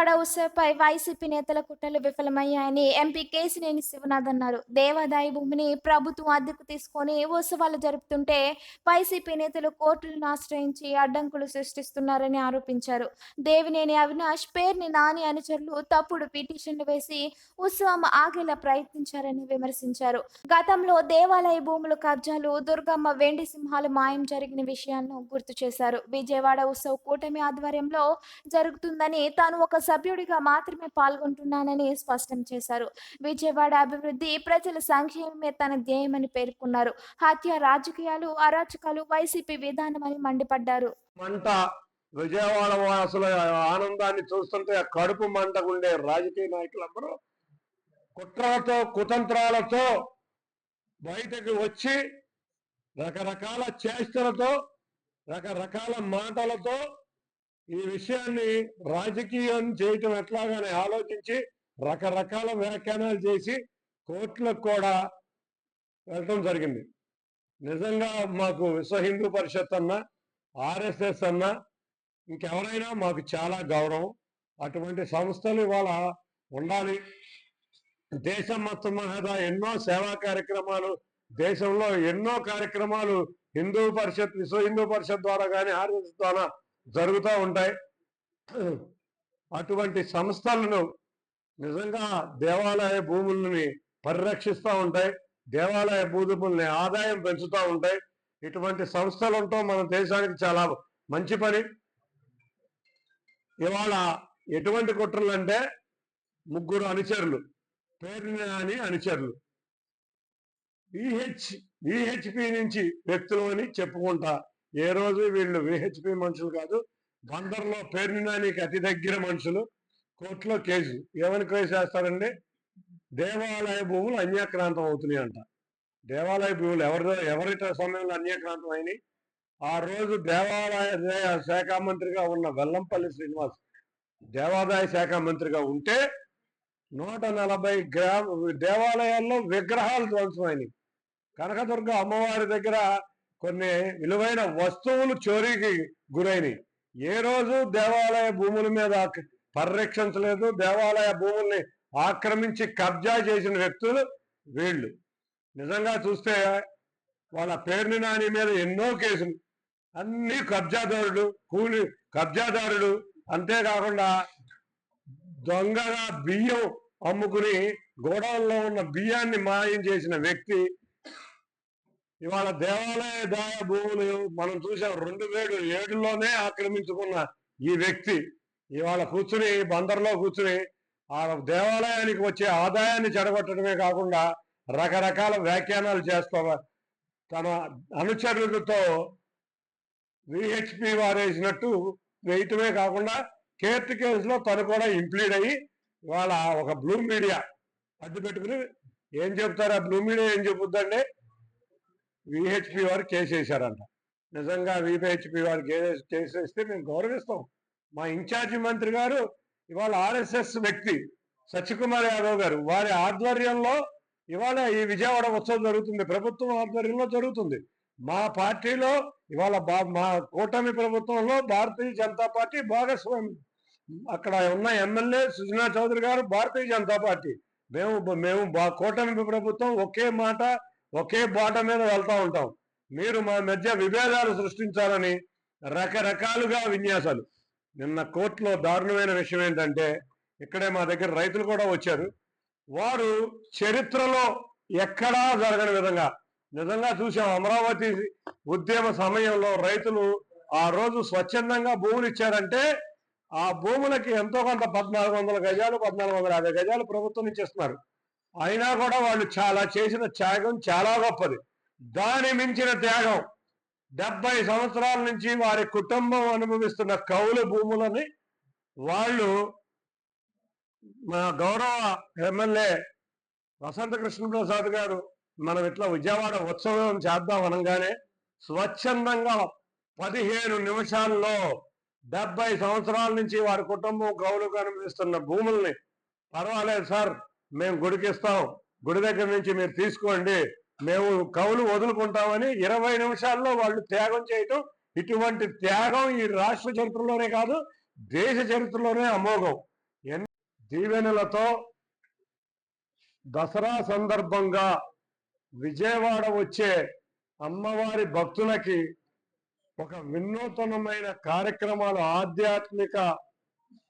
Vijayawada ఉత్సవపై YCP నేతల కుట్రలు విఫలమయ్యాయని MP Kesineni Sivanath అన్నారు. దేవాదాయ భూమిని ప్రభుత్వం అద్దెకు తీసుకొని ఉత్సవాలు జరుపుతుంటే వైసీపీ నేతలు కోర్టులను ఆశ్రయించి అడ్డంకులు సృష్టిస్తున్నారని ఆరోపించారు. దేవినేని అవినాష్ పేర్ని నాని అనుచరులు తప్పుడు పిటిషన్లు వేసి ఉత్సవం ఆగేలా ప్రయత్నించారని విమర్శించారు. గతంలో దేవాలయ భూముల కబ్జాలు దుర్గమ్మ వెండి సింహాలు మాయం జరిగిన విషయాలను గుర్తు చేశారు. విజయవాడ ఉత్సవ కూటమి ఆధ్వర్యంలో జరుగుతుందని తాను ఒక సభ్యుడిగా మాత్రమే పాల్గొంటున్నానని స్పష్టం చేశారు. విజయవాడ అభివృద్ధి ప్రజల సంక్షేమమే తన ధ్యేయమని పేర్కొన్నారు. హత్య రాజకీయాలు అరాచకాలు వైసీపీ విధానమని మండిపడ్డారు. మంట విజయవాడ వాసుల ఆనందాన్ని చూస్తుంటే కడుపు మంటకుండే రాజకీయ నాయకులందరూ కుట్రలతో కుతంత్రాలతో బయటకు వచ్చి రకరకాల చేష్టలతో రకరకాల మాటలతో ఈ విషయాన్ని రాజకీయం చేయటం ఎట్లాగానే ఆలోచించి రకరకాల వ్యాఖ్యానాలు చేసి కోర్టులకు కూడా వెళ్ళటం జరిగింది. నిజంగా మాకు విశ్వ హిందూ పరిషత్ అన్నా ఆర్ఎస్ఎస్ అన్నా ఇంకెవరైనా మాకు చాలా గౌరవం. అటువంటి సంస్థలు ఇవాళ ఉండాలి. దేశం మొత్తం మీద ఎన్నో సేవా కార్యక్రమాలు దేశంలో ఎన్నో కార్యక్రమాలు హిందూ పరిషత్ విశ్వ హిందూ పరిషత్ ద్వారా కానీ ఆర్ఎస్ఎస్ ద్వారా జరుగుతూ ఉంటాయి. అటువంటి సంస్థలను నిజంగా దేవాలయ భూములని పరిరక్షిస్తూ ఉంటాయి. దేవాలయ భూముల్ని ఆదాయం పెంచుతూ ఉంటాయి. ఇటువంటి సంస్థలు ఉండటం మన దేశానికి చాలా మంచి పని. ఇవాళ ఎటువంటి కుట్రలు అంటే ముగ్గురు అనుచరులు పేరుని అని అనుచరులు. విహెచ్ విహెచ్పి నుంచి వ్యక్తులు అని చెప్పుకుంటా ఏ రోజు వీళ్ళు విహెచ్పి మనుషులు కాదు బందర్లో పేరునానికి అతి దగ్గర మనుషులు కోర్టులో కేసు ఏమని కేసు వేస్తారండి దేవాలయ భూములు అన్యాక్రాంతం అవుతున్నాయి అంట. దేవాలయ భూములు ఎవరి ఎవరి సమయంలో అన్యాక్రాంతం అయినాయి? ఆ రోజు దేవాలయ శాఖ మంత్రిగా ఉన్న వెల్లంపల్లి శ్రీనివాస్ దేవాదాయ శాఖ మంత్రిగా ఉంటే నూట నలభై గ్రామ దేవాలయాల్లో విగ్రహాలు ధ్వంసమైనవి. కనకదుర్గ అమ్మవారి దగ్గర కొన్ని విలువైన వస్తువులు చోరీకి గురైనవి ఏ రోజు దేవాలయ భూముల మీద పరిరక్షించలేదు. దేవాలయ భూముల్ని ఆక్రమించి కబ్జా చేసిన వ్యక్తులు వీళ్ళు. నిజంగా చూస్తే వాళ్ళ పేరుని నాని మీద ఎన్నో కేసులు. అన్ని కబ్జాదారుడు కూలి కబ్జాదారుడు అంతేకాకుండా దొంగగా బియ్యం అమ్ముకుని గోడౌన్లో ఉన్న బియ్యాన్ని మాయం చేసిన వ్యక్తి ఇవాళ దేవాలయ దాయ భూములు మనం చూసాం రెండు వేలు ఏడులోనే ఆక్రమించుకున్న ఈ వ్యక్తి. ఇవాళ కూర్చుని బందర్లో కూర్చుని ఆ దేవాలయానికి వచ్చే ఆదాయాన్ని చెడగొట్టడమే కాకుండా రకరకాల వ్యాఖ్యానాలు చేస్తా. తన అనుచరులతో విహెచ్పి వారేసినట్టు వేయటమే కాకుండా కేర్ట్ కేసులో తను కూడా ఇంప్లీడ్ అయ్యి ఇవాళ ఒక బ్లూ మీడియా అడ్డు పెట్టుకుని ఏం చెప్తారు? ఆ బ్లూ మీడియా ఏం చెబుద్దండి? విహెచ్పి వారు కేసు వేశారంట నిజంగా విహెచ్పి వారు కేసు వేస్తే మేము గౌరవిస్తాం. మా ఇన్ఛార్జి మంత్రి గారు ఇవాళ ఆర్ఎస్ఎస్ వ్యక్తి సత్యకుమార్ యాదవ్ గారు వారి ఆధ్వర్యంలో ఇవాళ ఈ విజయవాడ ఉత్సవం జరుగుతుంది. ప్రభుత్వం ఆధ్వర్యంలో జరుగుతుంది. మా పార్టీలో ఇవాళ మా కూటమి ప్రభుత్వంలో భారతీయ జనతా పార్టీ భాగస్వామి అక్కడ ఉన్న ఎమ్మెల్యే సుజనా చౌదరి గారు భారతీయ జనతా పార్టీ. మేము మేము కూటమి ప్రభుత్వం ఒకే మాట ఒకే బాట మీద వెళ్తూ ఉంటాం. మీరు మా మధ్య విభేదాలు సృష్టించాలని రకరకాలుగా విన్యాసాలు. నిన్న కోర్టులో దారుణమైన విషయం ఏంటంటే ఇక్కడే మా దగ్గర రైతులు కూడా వచ్చారు. వారు చరిత్రలో ఎక్కడా జరగని విధంగా నిజంగా చూసాం అమరావతి ఉద్యమ సమయంలో రైతులు ఆ రోజు స్వచ్ఛందంగా భూములు ఇచ్చారంటే ఆ భూములకి ఎంతో కొంత పద్నాలుగు వందల గజాలు పద్నాలుగు వందల యాభై గజాలు ప్రభుత్వం నుంచి ఇస్తున్నారు. అయినా కూడా వాళ్ళు చాలా చేసిన త్యాగం చాలా గొప్పది. దాని మించిన త్యాగం డెబ్బై సంవత్సరాల నుంచి వారి కుటుంబం అనుభవిస్తున్న కౌలు భూములని వాళ్ళు మా గౌరవ ఎమ్మెల్యే వసంత కృష్ణప్రసాద్ గారు మనం ఇట్లా విజయవాడ ఉత్సవం చేద్దాం అనగానే స్వచ్ఛందంగా పదిహేను నిమిషాల్లో డెబ్బై సంవత్సరాల నుంచి వారి కుటుంబం గౌరవ అనుభవిస్తున్న భూముల్ని పర్వాలేదు సార్. మేము గుడికిస్తాం. గుడి దగ్గర నుంచి మీరు తీసుకోండి. మేము కవులు వదులుకుంటామని ఇరవై నిమిషాల్లో వాళ్ళు త్యాగం చేయటం ఇటువంటి త్యాగం ఈ రాష్ట్ర చరిత్రలోనే కాదు దేశ చరిత్రలోనే అమోఘం. దీవెనలతో దసరా సందర్భంగా విజయవాడ వచ్చే అమ్మవారి భక్తులకి ఒక వినూతనమైన కార్యక్రమాలు ఆధ్యాత్మిక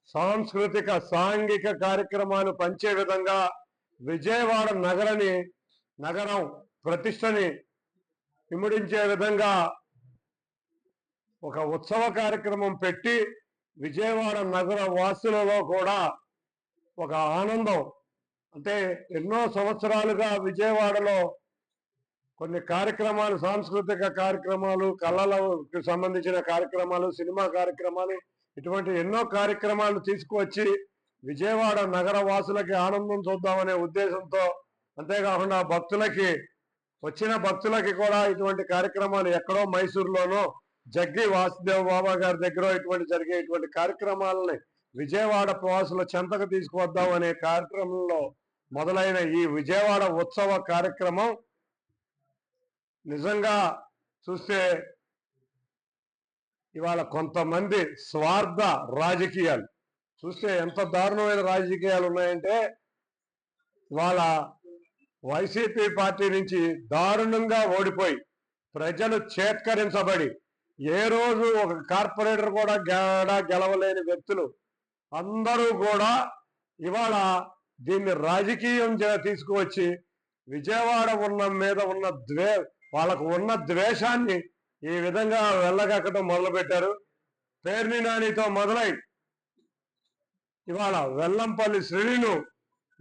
సాంస్కృతిక సాంఘిక కార్యక్రమాలు పంచే విధంగా విజయవాడ నగరని నగరం ప్రతిష్టని ఇముడించే విధంగా ఒక ఉత్సవ కార్యక్రమం పెట్టి విజయవాడ నగర వాసులలో కూడా ఒక ఆనందం. అంటే ఎన్నో సంవత్సరాలుగా విజయవాడలో కొన్ని కార్యక్రమాలు సాంస్కృతిక కార్యక్రమాలు కళలకు సంబంధించిన కార్యక్రమాలు సినిమా కార్యక్రమాలు ఇటువంటి ఎన్నో కార్యక్రమాలు తీసుకువచ్చి విజయవాడ నగర వాసులకి ఆనందం చూద్దామనే ఉద్దేశంతో అంతేకాకుండా భక్తులకి వచ్చిన భక్తులకి కూడా ఇటువంటి కార్యక్రమాలు ఎక్కడో మైసూరులోనో జగ్గి వాసుదేవ్ బాబా గారి దగ్గర ఇటువంటి జరిగే ఇటువంటి కార్యక్రమాలని విజయవాడ ప్రవాసుల చెంతకు తీసుకువద్దాం అనే కార్యక్రమంలో మొదలైన ఈ విజయవాడ ఉత్సవ కార్యక్రమం నిజంగా చూస్తే ఇవాళ కొంతమంది స్వార్థ రాజకీయాలు. చూస్తే ఎంత దారుణమైన రాజకీయాలు ఉన్నాయంటే ఇవాళ వైసీపీ పార్టీ నుంచి దారుణంగా ఓడిపోయి ప్రజలు చేత్కరించబడి ఏ రోజు ఒక కార్పొరేటర్ కూడా గెడ గెలవలేని వ్యక్తులు అందరూ కూడా ఇవాళ దీన్ని రాజకీయం తీసుకువచ్చి విజయవాడ ఉన్న మీద ఉన్న ద్వే వాళ్ళకు ఉన్న ద్వేషాన్ని ఈ విధంగా వెళ్ళగక్కడం మొదలుపెట్టారు. పేర్ని నానితో మొదలై ఇవాళ వెల్లంపల్లి శ్రీను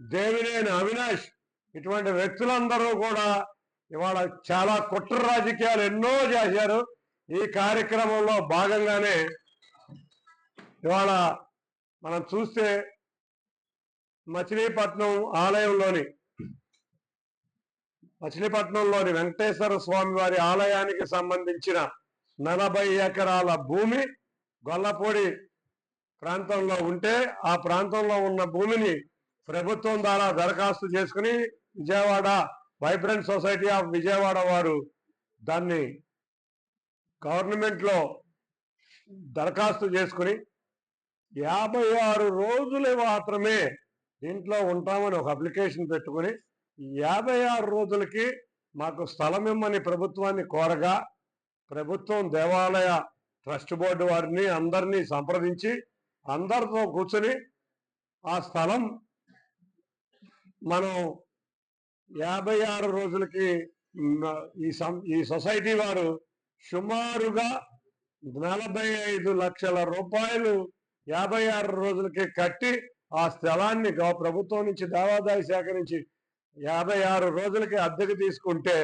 దేవినేని అవినాష్ ఇటువంటి వ్యక్తులందరూ కూడా ఇవాళ చాలా కుట్ర రాజకీయాలు ఎన్నో చేశారు. ఈ కార్యక్రమంలో భాగంగానే ఇవాళ మనం చూస్తే మచిలీపట్నం ఆలయంలోని మచిలీపట్నంలోని వెంకటేశ్వర స్వామి వారి ఆలయానికి సంబంధించిన నలభై ఎకరాల భూమి గొల్లపూడి ప్రాంతంలో ఉంటే ఆ ప్రాంతంలో ఉన్న భూమిని ప్రభుత్వం ద్వారా దరఖాస్తు చేసుకుని Vijayawada vibrant society of Vijayawada వారు దాన్ని గవర్నమెంట్లో దరఖాస్తు చేసుకుని యాభై ఆరు రోజులు మాత్రమే దీంట్లో ఉంటామని ఒక అప్లికేషన్ పెట్టుకుని యాభై ఆరు రోజులకి మాకు స్థలం ఇమ్మని ప్రభుత్వాన్ని కోరగా ప్రభుత్వం దేవాలయ ట్రస్ట్ బోర్డు వారిని అందరినీ సంప్రదించి అందరితో కూర్చొని ఆ స్థలం మనం యాభై ఆరు రోజులకి ఈ సం ఈ సొసైటీ వారు సుమారుగా నలభై ఐదు లక్షల రూపాయలు యాభై ఆరు రోజులకి కట్టి ఆ స్థలాన్ని ప్రభుత్వం నుంచి దేవాదాయ శాఖ నుంచి యాభై ఆరు రోజులకి అద్దెకు తీసుకుంటే